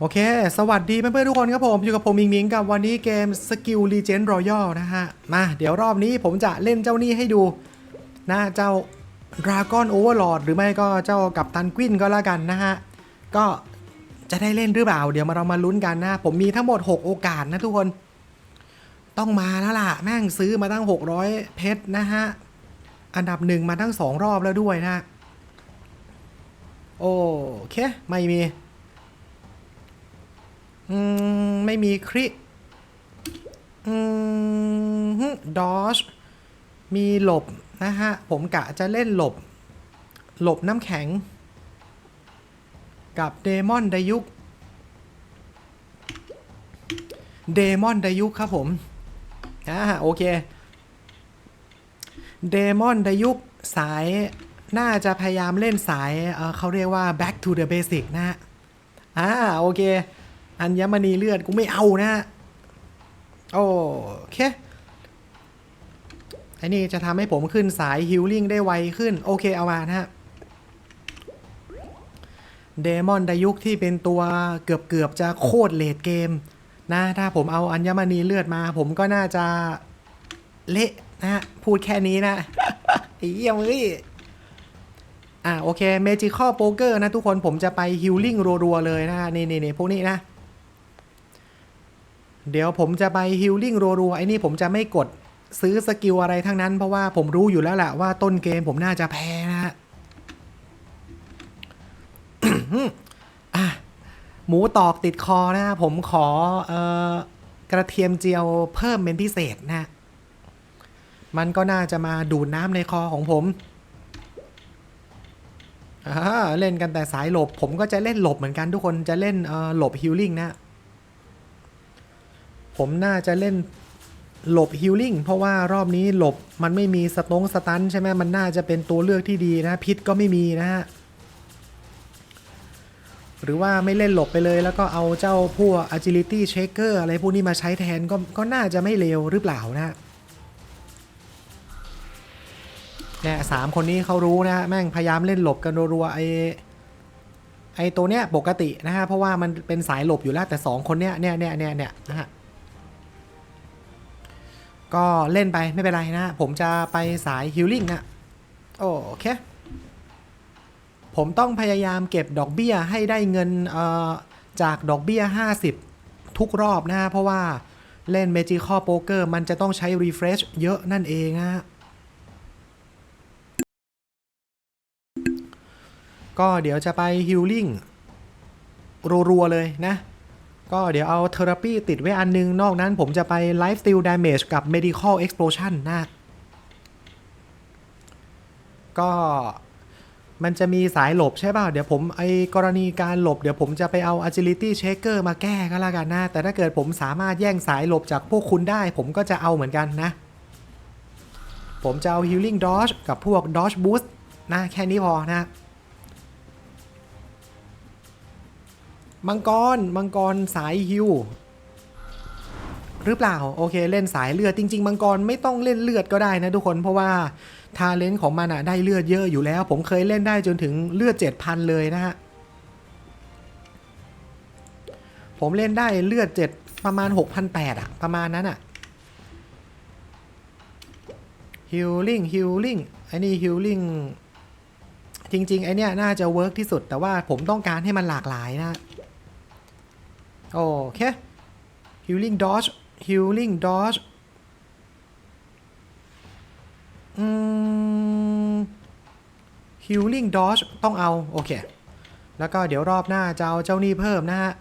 โอเค สวัสดีเพื่อนๆทุกคนครับผม อยู่กับผมมิงมิงกับวันนี้เกม Skill Legend Royal นะฮะ มาเดี๋ยวรอบนี้ผมจะเล่นเจ้านี่ให้ดูนะเจ้า Dragon Overlord หรือไม่ก็เจ้ากับตันกวินก็แล้วกันนะฮะ ก็จะได้เล่นหรือเปล่า เดี๋ยวมาเรามาลุ้นกันนะ ผมมีทั้งหมด 6 โอกาสนะทุกคน ต้องมาแล้วล่ะ แม่งซื้อมาตั้ง 600 เพชรนะฮะ อันดับหนึ่งมาตั้ง 2 รอบแล้วด้วยนะโอเคไม่มี อืม ไม่มีคริอืมดอชมีหลบ นะฮะ ผมกะจะเล่นหลบ หลบน้ำแข็ง กับเดมอนดายุกเดมอนดายุกครับผมอ่าโอเคเดมอนดายุกสายน่าจะพยายามเล่นสายเเขาเรียกว่า back to the basic นะฮะอ่าโอเค อัญมณีเลือดกูไม่เอานะฮะโอเคไอ้นี่จะทำให้ผมขึ้นสายฮิลลิ่งได้ไวขึ้น โอเคเอามานะฮะเดมอนดายุกที่เป็นตัวเกือบเกือบจะโคตรเลดเกม นะ ถ้าผมเอาอัญมณีเลือดมา ผมก็น่าจะเละนะฮะพูดแค่นี้นะไอ้เหี้ยมึงอะโอเคเมจิคอลโป๊กเกอร์นะทุกคนผมจะไปฮิลลิ่งรัว ๆ เลยนะฮะนี่นี่นี่พวกนี้นะ เดี๋ยวผมจะไปฮิลลิ่งรัวๆไอ้นี่ผมจะไม่กดซื้อสกิลอะไรทั้งนั้น เพราะว่าผมรู้อยู่แล้วแหละว่าต้นเกมผมน่าจะแพ้นะฮะหมูตอกติดคอนะ ผมขอเออกระเทียมเจียวเพิ่มเป็นพิเศษนะ มันก็น่าจะมาดูดน้ำในคอของผมเล่นกันแต่สายหลบ ผมก็จะเล่นหลบเหมือนกันทุกคนจะเล่นหลบฮิลลิ่งนะ ผมน่าจะเล่นหลบฮิลลิ่งเพราะว่ารอบนี้หลบมันไม่มีสตงสตันใช่ไหมมันน่าจะเป็นตัวเลือกที่ดีนะ พิษก็ไม่มีนะฮะ หรือว่าไม่เล่นหลบไปเลยแล้วก็เอาเจ้าพวก agility shaker อะไรพวกนี้มาใช้แทนก็ก็น่าจะไม่เลวหรือเปล่านะเนี่ยสามคนนี้เขารู้นะแม่งพยายามเล่นหลบกันรัวๆไอไอตัวเนี้ยปกตินะฮะเพราะว่ามันเป็นสายหลบอยู่แล้วแต่สองคนเนี้ยเนี่ยเนี่ยเนี่ยเนี่ยนะฮะ ก็เล่นไปไม่เป็นไรนะ ผมจะไปสายฮิลลิ่งนะโอเค ผมต้องพยายามเก็บดอกเบี้ยให้ได้เงินเอ่อจากดอกเบี้ย 50 ทุกรอบนะฮะเพราะว่าเล่น Magical Poker มันจะต้องใช้ Refresh เยอะนั่นเองนะฮะก็เดี๋ยวจะไป Healing รัวๆเลยนะ ก็เดี๋ยวเอา Therapy ติดไว้อันนึง นอกนั้นผมจะไป Life Steal Damage กับ Medical Explosion นะก็มันจะมีสายหลบใช่ป่ะ เดี๋ยวผมไอกรณีการหลบ เดี๋ยวผมจะไปเอา agility shaker มาแก้ก็แล้วกันนะ แต่ถ้าเกิดผมสามารถแย่งสายหลบจากพวกคุณได้ ผมก็จะเอาเหมือนกันนะ ผมจะเอา healing dodge กับพวก dodge boost นะ แค่นี้พอนะ มังกร มังกรสายฮิวหรือเปล่า โอเคเล่นสายเลือด จริง ๆ มังกรไม่ต้องเล่นเลือดก็ได้นะทุกคนเพราะว่าทาเลนต์ของมันอะได้เลือดเยอะอยู่แล้ว ผมเคยเล่นได้จนถึงเลือด 7,000 เลยนะฮะ ผมเล่นได้เลือด 7 ประมาณ 6,800อะประมาณนั้นอะฮิลลิ่งฮิลลิ่งไอ้นี่ฮิลลิ่งจริง ๆ ไอเนี้ยน่าจะเวิร์กที่สุด แต่ว่าผมต้องการให้มันหลากหลายนะ โอเค healing dodge healing dodge อืม healing dodge ต้องเอา โอเค แล้วก็เดี๋ยวรอบหน้าจะเอาเจ้านี่เพิ่มนะฮะ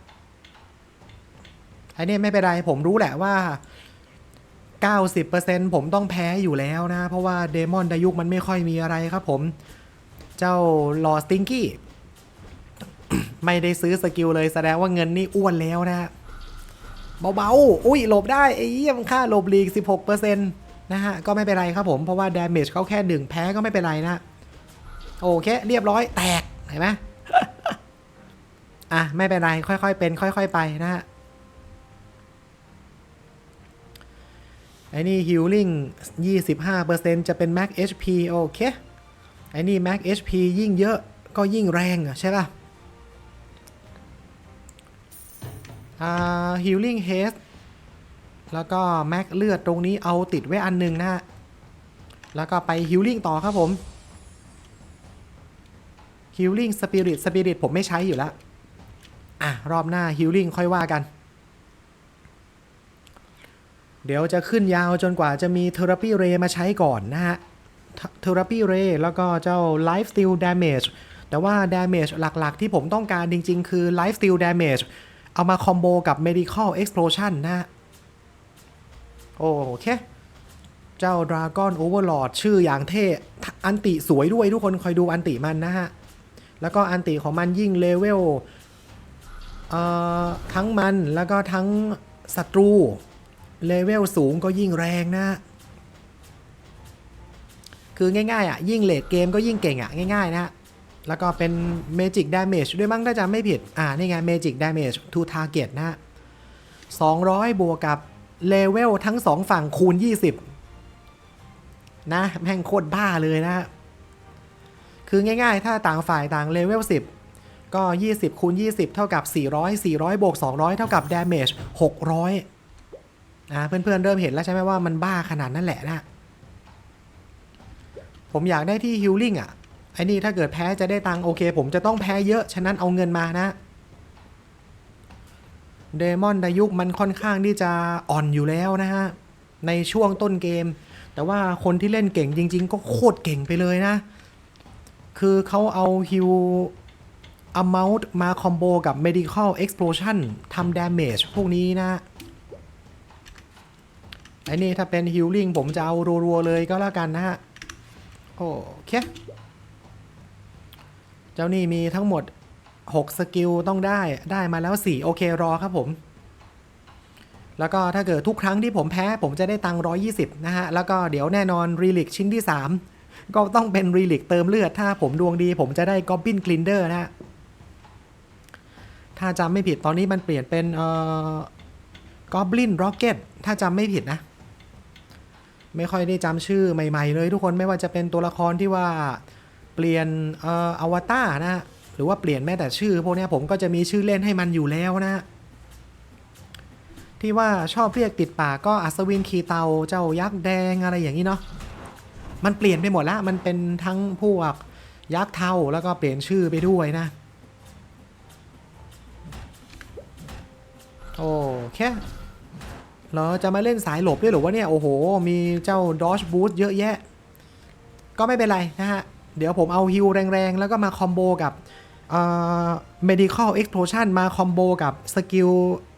ไอ้นี่ไม่เป็นไร ผมรู้แหละว่า 90%ผมต้องแพ้อยู่แล้วนะ เพราะว่าเดมอนดายุกมันไม่ค่อยมีอะไรครับผม เจ้าลอสติงกี้ ไม่ได้ซื้อสกิลเลยแสดงว่าเงินนี่อ้วนแล้วนะเบาๆ อุ้ยหลบได้ไอ้เยี่ยมค่าหลบลีก 16%นะฮะ ก็ไม่เป็นไรครับผม เพราะว่า damage เขาแค่หนึ่งแพ้ก็ไม่เป็นไรนะ โอเค เรียบร้อยแตก เห็นไหมอะ ไม่เป็นไร ค่อยๆ เป็น ค่อย ๆ ไปนะฮะไอ้นี่ healing 25%จะเป็น max HP โอเค ไอ้นี่ max HP ยิ่งเยอะก็ยิ่งแรงอะใช่ป่ะ อ่า healing haste แล้วก็แม็กเลือดตรงนี้เอาติดไว้อันหนึงนะฮะ แล้วก็ไป healing ต่อครับผม healing spirit spirit ผมไม่ใช้อยู่แล้ว อะ รอบหน้า healing ค่อยว่ากัน เดี๋ยวจะขึ้นยาวจนกว่าจะมี therapy ray มาใช้ก่อนนะฮะ therapy ray แล้วก็เจ้า life steal damage แต่ว่า damage หลักๆ ที่ผมต้องการจริง ๆ คือ life steal damage เอามาคอมโบกับ medical explosion นะฮะโอเค เจ้า Dragon Overlord ชื่ออย่างเท่อันติสวยด้วยทุกคนคอยดูอันติมันนะฮะ แล้วก็อันติของมันยิ่งเลเวลเอ่อทั้งมันแล้วก็ทั้งศัตรู เลเวลสูงก็ยิ่งแรงนะ คือง่ายๆอะยิ่งเลดเกมก็ยิ่งเก่งอะง่ายๆนะ แล้วก็เป็น Magic Damage ด้วยมั้งถ้าจำไม่ผิด อ่า นี่ไง Magic Damage to Target นะ 200 บวกกับเลเวลทั้งสองฝั่งคูณ 20 นะ แม่งโคตรบ้าเลยนะ คือง่ายๆ ถ้าต่างฝ่ายต่างเลเวล 10 ก็ 20 คูณ 20 เท่ากับ 400 400 บวก 200 เท่ากับ damage 600นะเพื่อนๆ เริ่มเห็นแล้วใช่ไหมว่ามันบ้าขนาดนั้นแหละนะ ผมอยากได้ที่ healing อะ ไอ้นี่ถ้าเกิดแพ้จะได้ตังค์โอเค ผมจะต้องแพ้เยอะ ฉะนั้นเอาเงินมานะเดมอนดายุกมันค่อนข้างที่จะอ่อนอยู่แล้วนะฮะ ในช่วงต้นเกม แต่ว่าคนที่เล่นเก่งจริง ๆ ก็โคตรเก่งไปเลยนะ คือเขาเอาฮิว amount มาคอมโบกับ medical explosion ทำ damage พวกนี้นะไอ้นี่ถ้าเป็น healing ผมจะเอารัว ๆ เลยก็แล้วกันนะฮะ โอเค เจ้านี่มีทั้งหมด 6 สกิลต้องได้ได้มาแล้ว 4 โอเครอครับผม แล้วก็ถ้าเกิดทุกครั้งที่ผมแพ้ผมจะได้ตังค์120 นะฮะ แล้วก็เดี๋ยวแน่นอนรีลิกชิ้นที่ 3 ก็ต้องเป็นรีลิกเติมเลือด ถ้าผมดวงดี ผมจะได้กอบบินคลินเดอร์นะฮะ ถ้าจำไม่ผิดตอนนี้มันเปลี่ยนเป็นเอ่อกอบลินร็อกเก็ตถ้าจำไม่ผิดนะไม่ค่อยได้จำชื่อใหม่ ๆ เลยทุกคนไม่ว่าจะเป็นตัวละครที่ว่า เปลี่ยนเอ่ออวตารนะฮะหรือว่าเปลี่ยนแม้แต่ชื่อ พวกนี้ผมก็จะมีชื่อเล่นให้มันอยู่แล้วนะ ที่ว่าชอบเรียกติดปากก็อัศวินคีเตาเจ้ายักษ์แดงอะไรอย่างนี้เนาะมันเปลี่ยนไปหมดละมันเป็นทั้งพวกยักษ์เทาแล้วก็เปลี่ยนชื่อไปด้วยนะ โอเคเราจะมาเล่นสายหลบด้วยหรือว่าเนี่ย โอ้โห มีเจ้าดอชบูทเยอะแยะ ก็ไม่เป็นไรนะฮะ เดี๋ยวผมเอาฮิวแรงๆ แล้วก็มาคอมโบกับเอ่อ medical explosion มาคอมโบกับสกิล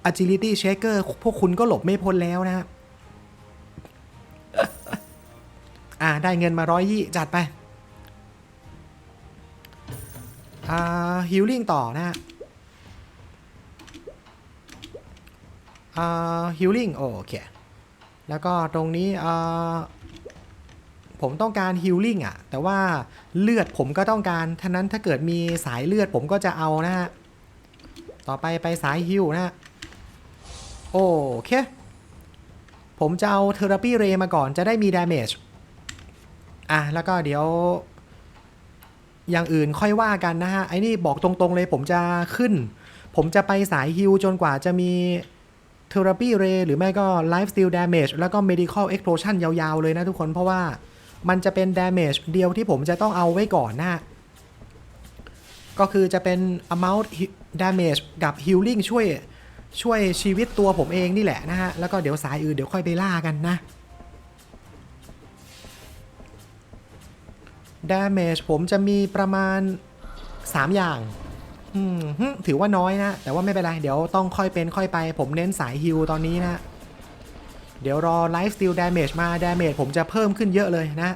agility shaker พวกคุณก็หลบไม่พ้นแล้วนะฮะอ่าได้เงินมาร้อยยี่จัดไปอ่า healing ต่อนะฮะอ่า healing โอเค แล้วก็ตรงนี้อ่า ผมต้องการ healing อะ แต่ว่าเลือดผมก็ต้องการท่านั้นถ้าเกิดมีสายเลือดผมก็จะเอานะฮะ ต่อไปไปสายฮิวนะฮะ โอเค ผมจะเอา therapy ray มาก่อนจะได้มี damage อะ แล้วก็เดี๋ยว อย่างอื่นค่อยว่ากันนะฮะ ไอ้นี่บอกตรงๆเลยผมจะขึ้น ผมจะไปสายฮิวจนกว่าจะมี therapy ray หรือไม่ก็ life steal damage แล้วก็ medical explosion ยาวๆ เลยนะทุกคนเพราะว่า มันจะเป็น damage เดียวที่ผมจะต้องเอาไว้ก่อนนะก็คือจะเป็น amount damage กับ healing ช่วยช่วยชีวิตตัวผมเองนี่แหละนะฮะ แล้วก็เดี๋ยวสายอื่นเดี๋ยวค่อยไปล่ากันนะ damage ผมจะมีประมาณ 3 อย่างถือว่าน้อยนะ แต่ว่าไม่เป็นไร เดี๋ยวต้องค่อยเป็นค่อยไป ผมเน้นสายฮิลตอนนี้นะ เดี๋ยวรอ Life Steal Damage มา Damage ผมจะเพิ่มขึ้นเยอะเลยนะ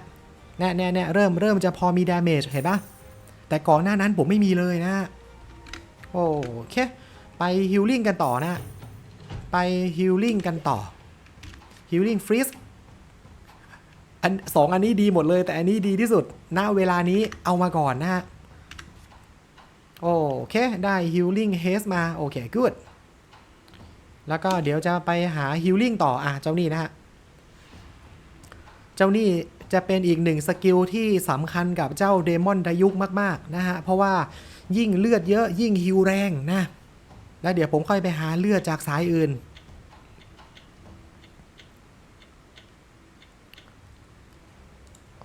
แน่แน่แน่เริ่มเริ่มจะพอมี Damage เห็นปะแต่ก่อนหน้านั้นผมไม่มีเลยนะ โอเค ไป Healing กันต่อนะ ไป Healing กันต่อ Healing Freeze อันสองอันนี้ดีหมดเลย แต่อันนี้ดีที่สุดณเวลานี้เอามาก่อนนะฮะโอเค ได้ healing haste มา โอเค good แล้วก็เดี๋ยวจะไปหา healing ต่ออะเจ้านี่นะฮะ เจ้านี่จะเป็นอีกหนึ่งสกิลที่สำคัญกับเจ้าเดมอนดายุกมากๆนะฮะ เพราะว่ายิ่งเลือดเยอะยิ่งฮิวแรงนะ แล้วเดี๋ยวผมค่อยไปหาเลือดจากสายอื่น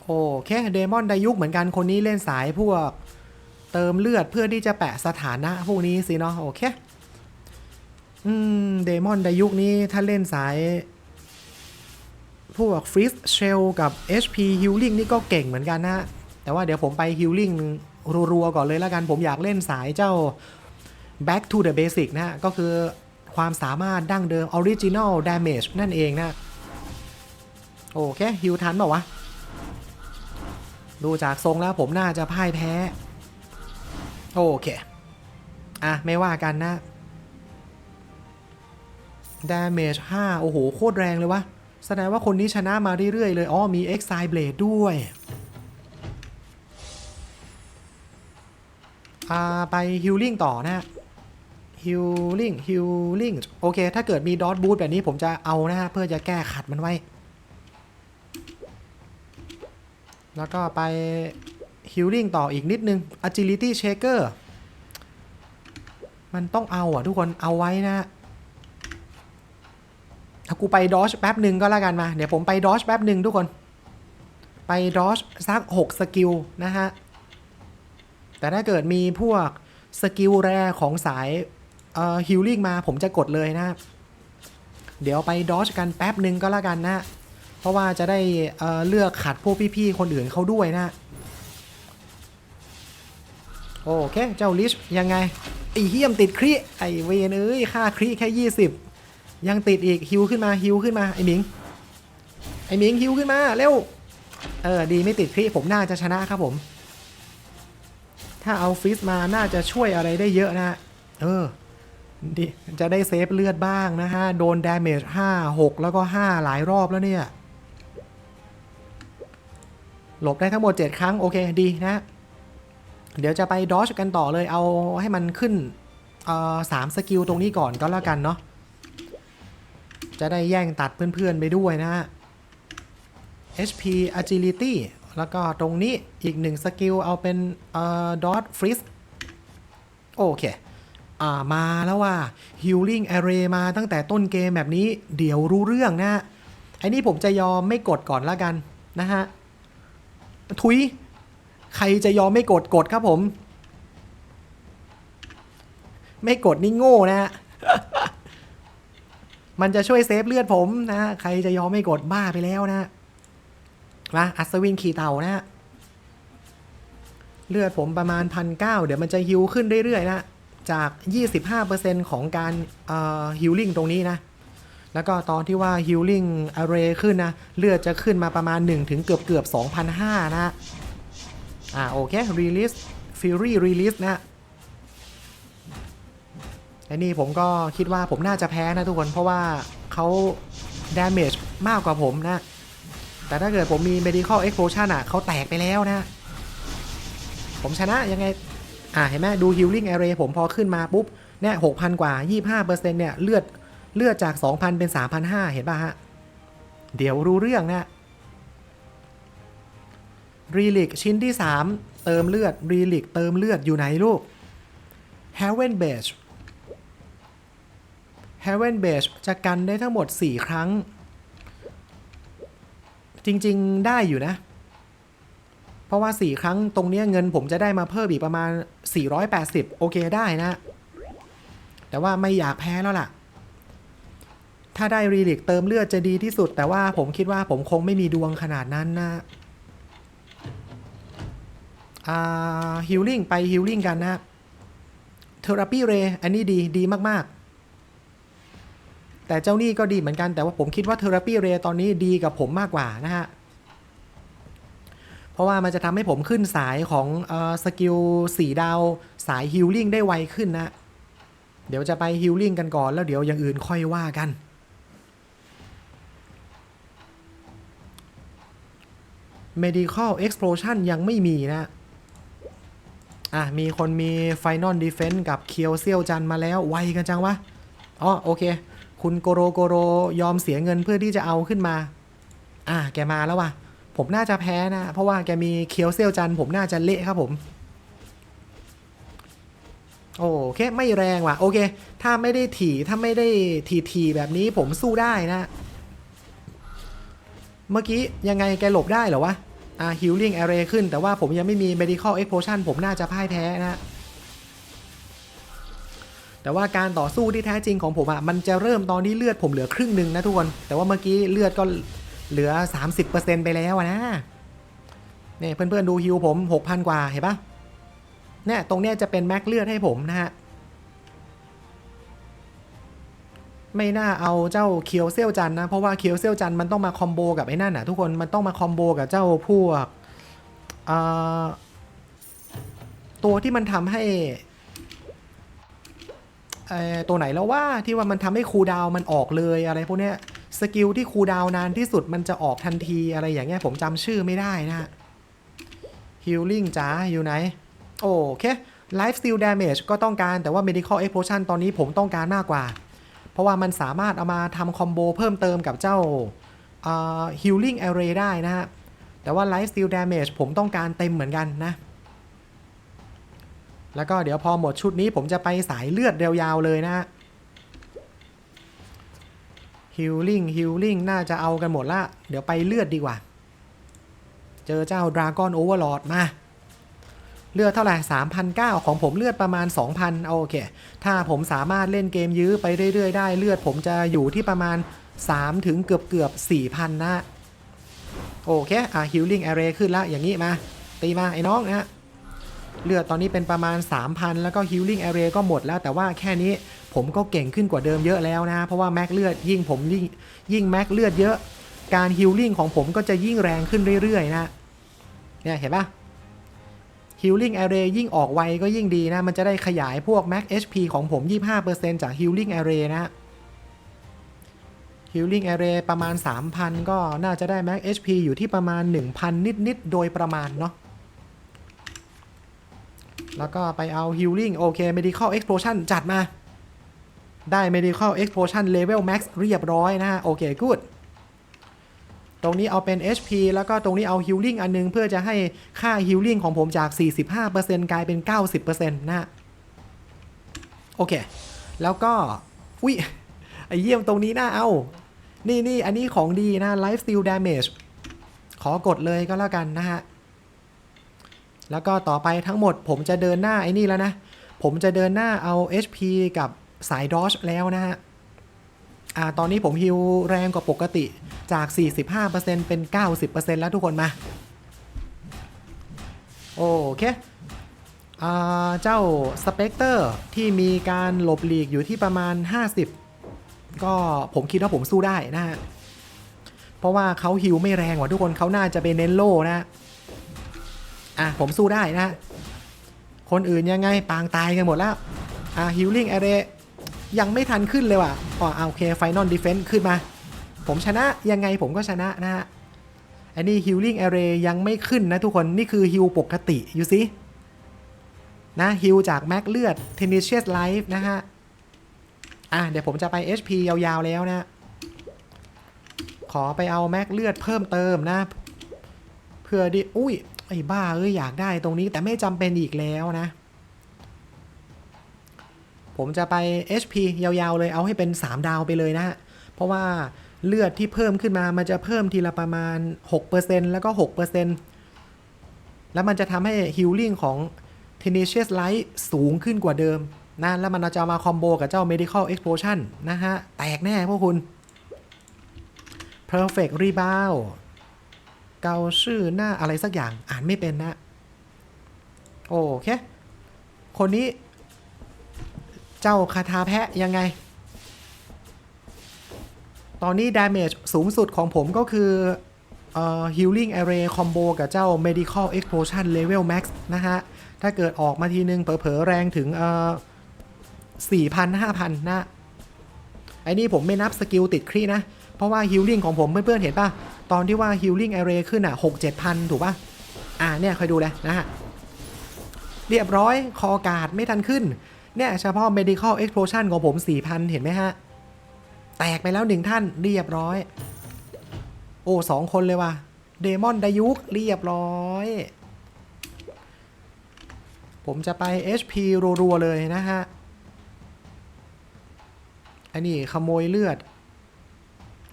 โอเคเดมอนไดยุกเหมือนกันคนนี้เล่นสายพวกเติมเลือดเพื่อที่จะแปะสถานะพวกนี้สิเนาะโอเค อืม เดมอนไดยุกนี้ถ้าเล่นสาย พวกฟรีสเชลกับ HP Healing นี่ก็เก่งเหมือนกันนะ แต่ว่าเดี๋ยวผมไป Healing รัวๆก่อนเลยแล้วกัน ผมอยากเล่นสายเจ้า Back to the Basic นะ ก็คือความสามารถดั้งเดิม Original Damage นั่นเองนะ โอเคฮิวทันเปล่าวะ ดูจากทรงแล้วผมน่าจะพ่ายแพ้ โอเค อะ ไม่ว่ากันนะ Damage 5โอ้โห โคตรแรงเลยวะ แสดงว่าคนนี้ชนะมาเรื่อยๆเลย อ๋อ มี Exile Blade ด้วย อ่า ไป Healing ต่อนะ Healing Healing โอเค ถ้าเกิดมี Dot Boost แบบนี้ผมจะเอานะฮะ เพื่อจะแก้ขัดมันไว้ แล้วก็ไป Healing ต่ออีกนิดนึง Agility Shaker มันต้องเอาอะทุกคนเอาไว้นะ ถ้ากูไปดอชแป๊บหนึ่งก็แล้วกันมา เดี๋ยวผมไปดอชแป๊บหนึ่งทุกคน ไปดอชสัก6สกิลนะฮะ แต่ถ้าเกิดมีพวกสกิลแรของสายเอ่อฮิลลิ่งมาผมจะกดเลยนะ เดี๋ยวไปดอชกันแป๊บหนึ่งก็แล้วกันนะ เพราะว่าจะได้เอ่อเลือกขัดพวกพี่ๆคนอื่นเขาด้วยนะ โอเค เจ้าลิชยังไงไอเฮียมติดครีไอเวนเอ้ยค่าครีแค่ 20 ยังติดอีกฮิวขึ้นมาฮิวขึ้นมาไอหมิงไอหมิงฮิวขึ้นมาเร็วเออดีไม่ติดครีผมน่าจะชนะครับผม ถ้าเอาฟิสมาน่าจะช่วยอะไรได้เยอะนะเออดีจะได้เซฟเลือดบ้างนะฮะ โดนดาเมจ5 6แล้วก็5หลายรอบแล้วเนี่ย หลบได้ทั้งหมด7ครั้ง โอเคดีนะ เดี๋ยวจะไปดอชกันต่อเลยเอาให้มันขึ้นสามสกิลตรงนี้ก่อนก็แล้วกันเนาะ จะได้แย่งตัดเพื่อนๆไปด้วยนะฮะ HP Agility แล้วก็ตรงนี้อีกหนึ่งสกิลเอาเป็นเอ่อ Dot Freeze โอเค อ่ามาแล้วว่า Healing Array มาตั้งแต่ต้นเกมแบบนี้เดี๋ยวรู้เรื่องนะฮะไอ้นี่ผมจะยอมไม่กดก่อนละกันนะฮะ ทุย ใครจะยอมไม่กดกดครับผม ไม่กดนี่โง่นะฮะ มันจะช่วยเซฟเลือดผมนะใครจะยอมไม่กดบ้าไปแล้วนะมาอัศวินขี่เต่านะเลือดผมประมาณพันเเดี๋ยวมันจะฮิวขึ้นเรื่อยๆนะจาก 25%ของการเอ่อฮิลลิ่งตรงนี้นะ แล้วก็ตอนที่ว่าฮิลลิ่งอ r เรขึ้นนะ เลือดจะขึ้นมาประมาณ 1 ถึงเกือบเกือบ2,500 นะ อ่า โอเค release fury release นะ ไอ้นี่ผมก็คิดว่าผมน่าจะแพ้นะทุกคนเพราะว่าเขา damage มากกว่าผมนะ แต่ถ้าเกิดผมมี medical explosion อะเขาแตกไปแล้วนะ ผมชนะยังไง อ่าเห็นไหมดู healing array ผมพอขึ้นมาปุ๊บเนี่ยหกพันกว่า 25%เนี่ยเลือดเลือดจาก 2,000 เป็น 3,500 เห็นป่ะฮะ เดี๋ยวรู้เรื่องนะรีลิกชิ้นที่ 3 เติมเลือดรีลิกเติมเลือดอยู่ไหนลูก Heaven b a g e Heaven Badge จะกันได้ทั้งหมด 4 ครั้ง จริงๆได้อยู่นะ เพราะว่า 4 ครั้งตรงนี้เงินผมจะได้มาเพิ่มอีกประมาณ 480 โอเคได้นะ แต่ว่าไม่อยากแพ้แล้วล่ะ ถ้าได้รีลิกเติมเลือดจะดีที่สุด แต่ว่าผมคิดว่าผมคงไม่มีดวงขนาดนั้นนะฮิลลิ่งไปฮิลลิ่งกันนะเทอราปีเรอันนี้ดีดีมากๆ แต่เจ้านี่ก็ดีเหมือนกันแต่ว่าผมคิดว่าเทอราปีเรตอนนี้ดีกับผมมากกว่านะฮะ เพราะว่ามันจะทำให้ผมขึ้นสายของอสกิลสีดาวสายฮิลลิ่งได้ไวขึ้นนะ เดี๋ยวจะไปฮิลลิ่งกันก่อนแล้วเดี๋ยวอย่างอื่นค่อยว่ากัน medical explosion ยังไม่มีนะ อะ มีคนมี final defense กับเคียวเซียวจันมาแล้ว ไวกันจังวะ อ๋อ โอเค คุณโกโรโกโรยอมเสียเงินเพื่อที่จะเอาขึ้นมา อะแกมาแล้ววะผมน่าจะแพ้นะ เพราะว่าแกมีเคียวเซียวจัน ผมน่าจะเละครับผม โอเค ไม่แรงว่ะ โอเค ถ้าไม่ได้ถี่ ถ้าไม่ได้ทีทีแบบนี้ผมสู้ได้นะ เมื่อกี้ยังไงแกหลบได้เหรอวะ อ่า healing array ขึ้น แต่ว่าผมยังไม่มี medical explosion ผมน่าจะพ่ายแพ้นะ แต่ว่าการต่อสู้ที่แท้จริงของผมอะมันจะเริ่มตอนนี้เลือดผมเหลือครึ่งหนึ่งนะทุกคน แต่ว่าเมื่อกี้เลือดก็เหลือ 30%ไปแล้วนะเนี่ยเพื่อนๆดูฮิวผม 6,000 กว่าเห็นปะเนี่ยตรงเนี้ยจะเป็นแม็กเลือดให้ผมนะฮะไม่น่าเอาเจ้าเคียวเซี่ยวจันนะ เพราะว่าเคียวเซี่ยวจันมันต้องมาคอมโบกับไอ้นั่นน่ะทุกคนมันต้องมาคอมโบกับเจ้าพวกตัวที่มันทำให้ ตัวไหนแล้วว่าที่ว่ามันทำให้คูดาวมันออกเลยอะไรพวกเนี้ยสกิลที่คูดาวนานที่สุดมันจะออกทันทีอะไรอย่างเงี้ยผมจำชื่อไม่ได้นะฮิลลิ่งจ้าอยู่ไหน โอเค Life Steal Damage ก็ต้องการแต่ว่า Medical Explosion ตอนนี้ผมต้องการมากกว่า เพราะว่ามันสามารถเอามาทำคอมโบเพิ่มเติมกับเจ้าเอ่อ Healing Array ได้นะฮะ แต่ว่า Life Steal Damage ผมต้องการเต็มเหมือนกันนะ แล้วก็เดี๋ยวพอหมดชุดนี้ผมจะไปสายเลือดยาวๆเลยนะฮะ Healing Healing น่าจะเอากันหมดละ เดี๋ยวไปเลือดดีกว่า เจอเจ้า Dragon Overlord มา เลือดเท่าไหร่3,009ของผมเลือดประมาณ 2,000 โอเค ถ้าผมสามารถเล่นเกมยื้อไปเรื่อยๆ ได้เลือดผมจะอยู่ที่ประมาณ 3 ถึงเกือบเกือบ4,000 นะ โอเค อะ healing array ขึ้นละอย่างนี้มา ตีมาไอ้น้องนะฮะ เลือดตอนนี้เป็นประมาณ 3,000 แล้วก็ healing array ก็หมดแล้วแต่ว่าแค่นี้ผมก็เก่งขึ้นกว่าเดิมเยอะแล้วนะ เพราะว่าแม็กเลือดยิ่งผมยิ่งแม็กเลือดเยอะ การ healing ของผมก็จะยิ่งแรงขึ้นเรื่อยๆนะเนี่ยเห็นปะ Healing Array ยิ่งออกไวก็ยิ่งดีนะ มันจะได้ขยายพวก Max HP ของผม 25%จาก Healing Array นะ Healing Array ประมาณ 3,000 ก็น่าจะได้ Max HP อยู่ที่ประมาณ 1,000 นิด ๆ โดยประมาณเนาะ แล้วก็ไปเอา Healing โอเค Medical Explosion จัดมา ได้ Medical Explosion Level Max เรียบร้อยนะฮะ โอเค good ตรงนี้เอาเป็น HP แล้วก็ตรงนี้เอา Healing อันนึง เพื่อจะให้ค่า Healing ของผมจาก 45%กลายเป็น 90%นะฮะ โอเค แล้วก็ อุ้ยไอเยี่ยมตรงนี้น่าเอา นี่นี่อันนี้ของดีนะ Life Steal Damage ขอกดเลยก็แล้วกันนะฮะ แล้วก็ต่อไปทั้งหมดผมจะเดินหน้าไอ้นี่แล้วนะ ผมจะเดินหน้าเอา HP กับสาย Dodge แล้วนะฮะอ่าตอนนี้ผมฮิวแรงกว่าปกติจาก 45%เป็น 90%แล้วทุกคนมา โอเคอ่าเจ้าสเปกเตอร์ที่มีการหลบหลีกอยู่ที่ประมาณ 50 ก็ผมคิดว่าผมสู้ได้นะฮะ เพราะว่าเขาฮิวไม่แรงว่าทุกคนเขาน่าจะเป็นเน้นโล่นะ อะผมสู้ได้นะ คนอื่นยังไงปางตายกันหมดแล้ว อะฮิลลิ่งแอเรยังไม่ทันขึ้นเลยว่ะอ๋อโอเคไฟนอลดีเฟนซ์ขึ้นมา ผมชนะยังไงผมก็ชนะนะฮะอันนี้ Healing Array ยังไม่ขึ้นนะทุกคนนี่คือฮิลปกติอยู่สินะฮิลจากแม็กเลือด Tenacious Life นะฮะ อะเดี๋ยวผมจะไป HP ยาวๆแล้วนะ ขอไปเอาแม็กเลือดเพิ่มเติมนะ เพื่อดิ อุ้ย ไอ้บ้าเอ้ยอยากได้ตรงนี้แต่ไม่จำเป็นอีกแล้วนะ ผมจะไป HP ยาวๆเลยเอาให้เป็น 3 ดาวไปเลยนะ เพราะว่าเลือดที่เพิ่มขึ้นมามันจะเพิ่มทีละประมาณ 6%แล้วก็ 6%แล้วมันจะทำให้ Healing ของ Tenacious Light สูงขึ้นกว่าเดิมนะแล้วมันจะมาคอมโบกับเจ้า Medical Explosion นะฮะ แตกแน่พวกคุณ Perfect Rebound เกาชื่อหน้าอะไรสักอย่างอ่านไม่เป็นนะ โอเค คนนี้ เจ้าคาถาแพะยังไง ตอนนี้ damage สูงสุดของผมก็คือเอ่อ healing array combo กับเจ้า medical explosion level max นะฮะ ถ้าเกิดออกมาทีนึง เผลอๆ แรงถึงเอ่อ4,000 5,000นะไอ้นี่ผมไม่นับสกิลติดครีนะ เพราะว่า healing ของผมเพื่อนๆเห็นป่ะ ตอนที่ว่า healing array ขึ้นอะ6-7,000ถูกป่ะ อ่าเนี่ยคอยดูเลยนะฮะ เรียบร้อยคอกาดไม่ทันขึ้น เนี่ยเฉพาะ medical explosion ของผม 4,000 เห็นไหมฮะ แตกไปแล้วหนึ่งท่านเรียบร้อย โอ้สองคนเลยว่ะเดมอนดายุกเรียบร้อย ผมจะไป HP รัวๆ เลยนะฮะ อันนี้ขโมยเลือด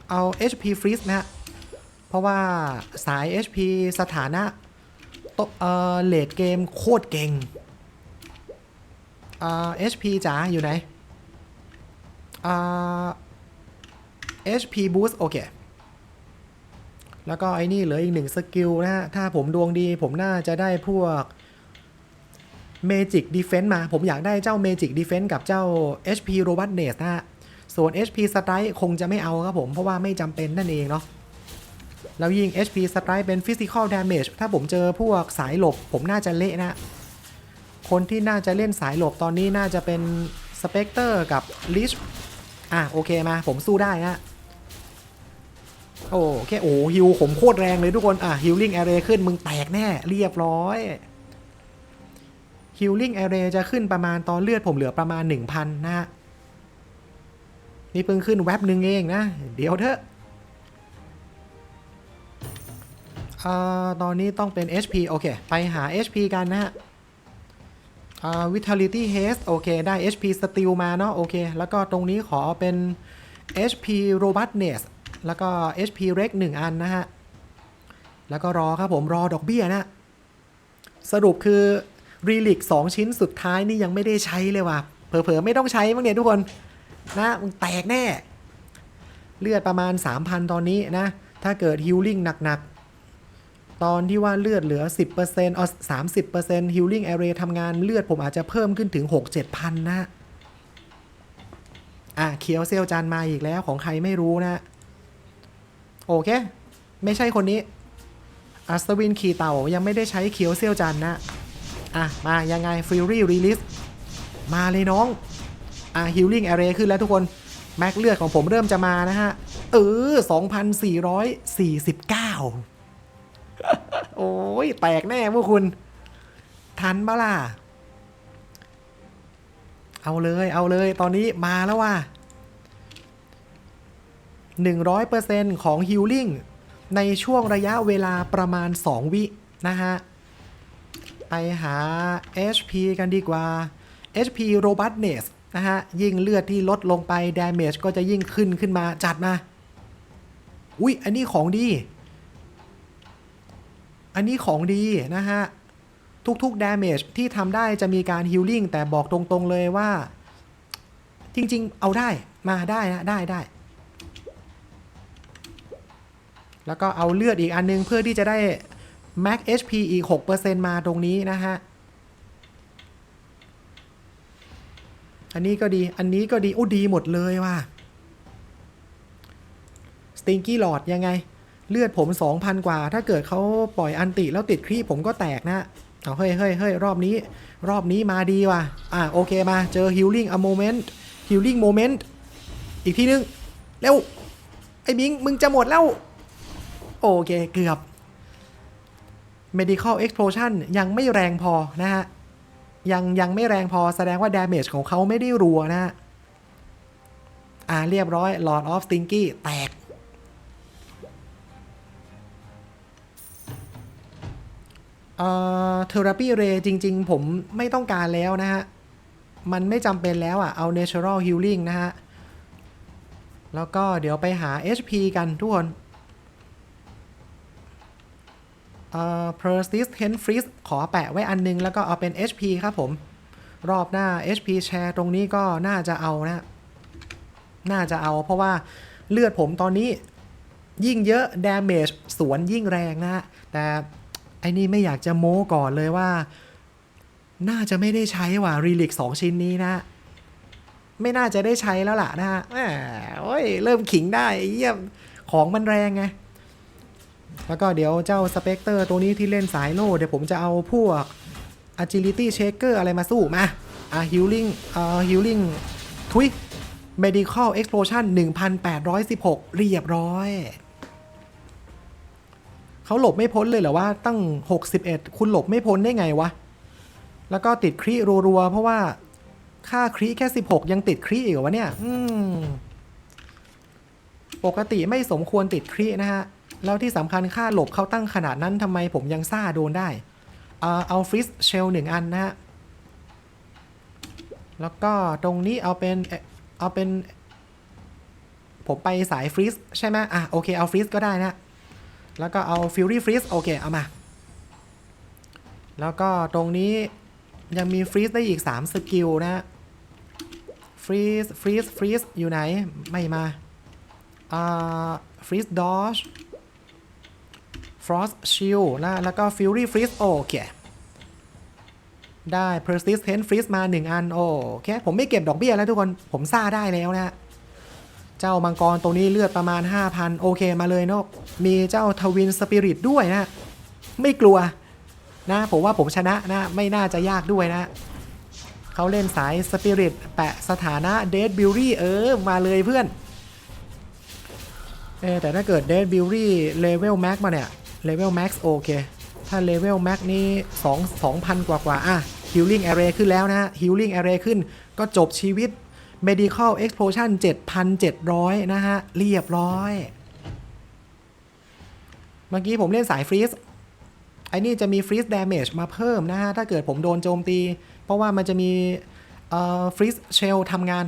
เอา HP freeze นะฮะ เพราะว่าสาย HP สถานะเออเลดเกมโคตรเก่งอ่า HP จ๋าอยู่ไหนอ่า HP boost โอเค แล้วก็ไอ้นี่เหลืออีกหนึ่งสกิลนะฮะ ถ้าผมดวงดีผมน่าจะได้พวก Magic Defense มา ผมอยากได้เจ้า Magic Defense กับเจ้า HP Robustness นะฮะ ส่วน HP Strike คงจะไม่เอาครับผม เพราะว่าไม่จำเป็นนั่นเองเนาะ แล้วยิง HP Strike เป็น Physical Damage ถ้าผมเจอพวกสายหลบ ผมน่าจะเละนะ คนที่น่าจะเล่นสายหลบตอนนี้น่าจะเป็น Spectre กับ Lich อะ โอเคมา ผมสู้ได้นะ โอเค โอ้ฮิวผมโคตรแรงเลยทุกคน อะฮิลลิ่งแอเรขึ้นมึงแตกแน่ เรียบร้อยฮิลลิ่งแอเรจะขึ้นประมาณตอนเลือดผมเหลือประมาณ 1,000 นะฮะนี่เพิ่งขึ้นแว็บหนึ่งเองนะ เดี๋ยวเถอะ เอ่อตอนนี้ต้องเป็น HP โอเค ไปหา HP กันนะฮะอ่า Vitality Haste โอเค ได้ HP Steel มาเนาะโอเค แล้วก็ตรงนี้ขอเป็น HP Robustness แล้วก็ HP Rec 1 อันนะฮะ แล้วก็รอครับผมรอดอกเบี้ยนะ สรุปคือ Relic 2ชิ้นสุดท้ายนี่ยังไม่ได้ใช้เลยว่ะเผลอๆ ไม่ต้องใช้มั้งเนี่ยทุกคนนะมึงแตกแน่ เลือดประมาณ 3,000 ตอนนี้นะ ถ้าเกิดฮิลลิ่งหนักๆ ตอนที่ว่าเลือดเหลือ 10%เอา30% healing array ทำงานเลือดผมอาจจะเพิ่มขึ้นถึง 6-7,000นะ อะเคียวเซลจานมาอีกแล้วของใครไม่รู้นะ โอเค ไม่ใช่คนนี้ อัศวินขี่เต่ายังไม่ได้ใช้เคียวเซลจันนะ อะ มายังไงฟิลลี่รีลิสมาเลยน้อง อะฮิลลิ่งแอเรย์ขึ้นแล้วทุกคน แม็กเลือดของผมเริ่มจะมานะฮะ เออ 2,449 โอ้ยแตกแน่พวกคุณ ทันเปล่ะเอาเลยเอาเลยตอนนี้มาแล้วว่ะ100%ของฮิลลิ่งในช่วงระยะเวลาประมาณ 2 วิ นะฮะ ไปหา HP กันดีกว่า HP Robustness นะฮะ ยิ่งเลือดที่ลดลงไป Damage ก็จะยิ่งขึ้นขึ้นมาจัดมา อุ๊ย อันนี้ของดี อันนี้ของดีนะฮะ ทุกๆ Damage ที่ทำได้จะมีการ Healing แต่บอกตรงๆเลยว่า จริงๆ เอาได้มาได้นะได้ได้ แล้วก็เอาเลือดอีกอันนึงเพื่อที่จะได้ Max HP อีก 6%มาตรงนี้นะฮะ อันนี้ก็ดี อันนี้ก็ดี โอ้ดีหมดเลยว่ะ Stinky Lord ยังไง เลือดผม 2,000 กว่า ถ้าเกิดเขาปล่อยอันติแล้วติดครีผมก็แตกนะเอาเฮ้ยเฮ้ยเฮ้ยรอบนี้ รอบนี้มาดีว่ะ อะโอเคมา เจอ Healing a moment Healing moment อีกทีนึง เร็ว ไอ้บิงมึงจะหมดแล้ว โอเค เกือบ medical explosion ยังไม่แรงพอนะฮะ ยังยังไม่แรงพอแสดงว่า damage ของเขาไม่ได้รัวนะฮะ อ่าเรียบร้อย Lord of Stinky แตก เอ่อ Therapy Ray จริง ๆ ผมไม่ต้องการแล้วนะฮะ มันไม่จำเป็นแล้วอะ เอา Natural Healing นะฮะ แล้วก็เดี๋ยวไปหา HP กันทุกคนเอ่อ persistent freeze ขอแปะไว้อันนึง แล้วก็เอาเป็น HP ครับผม รอบหน้า HP share ตรงนี้ก็น่าจะเอานะ น่าจะเอาเพราะว่าเลือดผมตอนนี้ยิ่งเยอะ damage สวนยิ่งแรงนะแต่ ไอ้นี่ไม่อยากจะโม้ก่อนเลยว่า น่าจะไม่ได้ใช้ว่ะ relic 2ชิ้นนี้นะ ไม่น่าจะได้ใช้แล้วล่ะนะฮะโอ้ยเริ่มขิงได้ไอ้เยี่ยมของมันแรงไง แล้วก็เดี๋ยวเจ้าสเปกเตอร์ตัวนี้ที่เล่นสายโล่เดี๋ยวผมจะเอาพวก agility shaker อะไรมาสู้มาอะ healing เอ่อ healing ทุย medical explosion 1,816 เรียบร้อย เขาหลบไม่พ้นเลยเหรอว่าตั้ง 61 คุณหลบไม่พ้นได้ไงวะ แล้วก็ติดครีรัวๆ เพราะว่าค่าครีแค่ 16 ยังติดครีอีกวะเนี่ย อืม ปกติไม่สมควรติดครีนะฮะ แล้วที่สำคัญค่าหลบเขาตั้งขนาดนั้นทำไมผมยังซ่าโดนได้ เอาเอาฟริสเชลหนึ่งอันนะฮะ แล้วก็ตรงนี้เอาเป็นเอาเป็น ผมไปสายฟรีซใช่ไหมอะโอเคเอาฟรีซก็ได้นะ แล้วก็เอาฟิวรี่ฟรีซโอเค เอามา แล้วก็ตรงนี้ยังมีฟรีซได้อีก 3 สกิลนะฟรีซฟรีซฟรีซอยู่ไหน ไม่มาอ่าฟรีซดอชฟรอสชิลนะแล้วก็ฟิวรี่ฟรีซโอเค ได้ persistent freeze มา 1 อัน โอเค ผมไม่เก็บดอกเบี้ยแล้วทุกคน ผมซ่าได้แล้วนะ เจ้ามังกรตรงนี้เลือดประมาณ 5,000 โอเคมาเลยเนก มีเจ้าทวินสปิริตด้วยนะ ไม่กลัวนะ ผมว่าผมชนะนะ ไม่น่าจะยากด้วยนะ เขาเล่นสายสปิริตแปะสถานะเดดบิวรี่เออ มาเลยเพื่อนเออแต่ถ้าเกิดเดดบิวรี่เลเวลแม็กมาเนี่ยเลเวลแม็กโอเค ถ้าเลเวลแม็กนี่2 2,000กว่ากว่าอะ Healing Array ขึ้นแล้วนะ Healing Array ขึ้นก็จบชีวิต Medical Explosion 7,700 นะฮะ เรียบร้อย เมื่อกี้ผมเล่นสายฟรีซไอ้นี่จะมีฟรีซด a m a g e มาเพิ่มนะฮะ ถ้าเกิดผมโดนโจมตี เพราะว่ามันจะมีฟรีซเชลทำงาน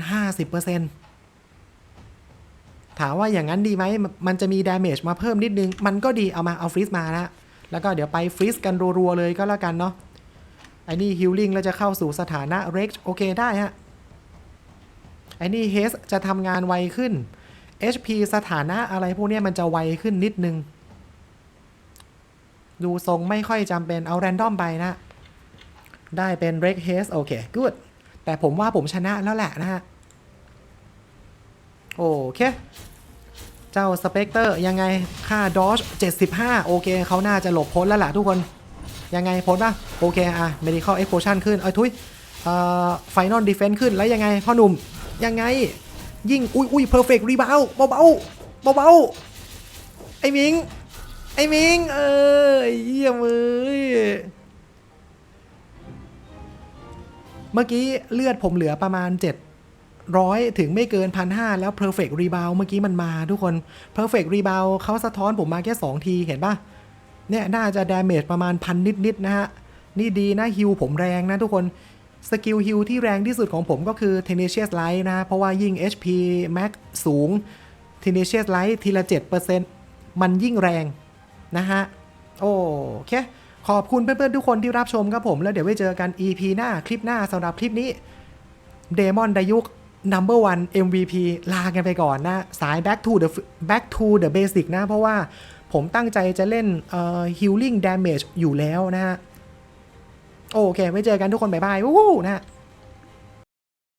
50%ถามว่าอย่างนั้นดีไหม มันจะมี damage มาเพิ่มนิดนึง มันก็ดีเอามาเอาฟรีซมานะแล้วก็เดี๋ยวไปฟรีซกันรัวๆเลยก็แล้วกันเนาะไอ้นี่ฮิลลิ่งแล้วจะเข้าสู่สถานะเร็กโอเคได้ฮะ ไอ้นี่เฮสจะทำงานไวขึ้น HP สถานะอะไรพวกนี้มันจะไวขึ้นนิดนึง ดูทรงไม่ค่อยจำเป็นเอาแรนดอมไปนะ ได้เป็นเร็กเฮสโอเค good แต่ผมว่าผมชนะแล้วแหละนะฮะ โอเค เจ้าสเปกเตอร์ยังไงค่าดอ e 75 โอเค เขาน่าจะหลบพ้นแล้วล่ะทุกคน ยังไงพ้นป่ะ โอเค อะ medical explosion ขึ้น เอ้ยทุยเอ่อ final defense ขึ้นแล้วยังไงพ่อหนุ่ม ยังไง ยิ่งอุ้ยอุ้ย perfect rebound เบาเบาเบาเบาไอ้มิง ไอ้มิง เออเยี่ยมเอยเมื่อกี้เลือดผมเหลือประมาณ700 ถึงไม่เกิน1,500แล้ว perfect rebound เมื่อกี้มันมาทุกคน perfect rebound เขาสะท้อนผมมาแค่ 2 ทีเห็นป่ะเนี่ย น่าจะ damage ประมาณพันนิด ๆ นะฮะ นี่ดีนะฮิวผมแรงนะทุกคน สกิลฮิวที่แรงที่สุดของผมก็คือ Tenacious Light นะ เพราะว่ายิ่ง HP max สูง Tenacious Light ทีละ 7%มันยิ่งแรง นะฮะ โอเค ขอบคุณเพื่อนๆ ทุกคนที่รับชมครับผม แล้วเดี๋ยวไว้เจอกัน EP หน้าคลิปหน้าสำหรับคลิปนี้เดมอนดายุก number one MVP ลากันไปก่อนนะ สาย back to the back to the basic นะ เพราะว่าผมตั้งใจจะเล่นเอ่อ healing damage อยู่แล้วนะฮะ โอเคไว้เจอกันทุกคนบ๊ายบายวู้นะฮะ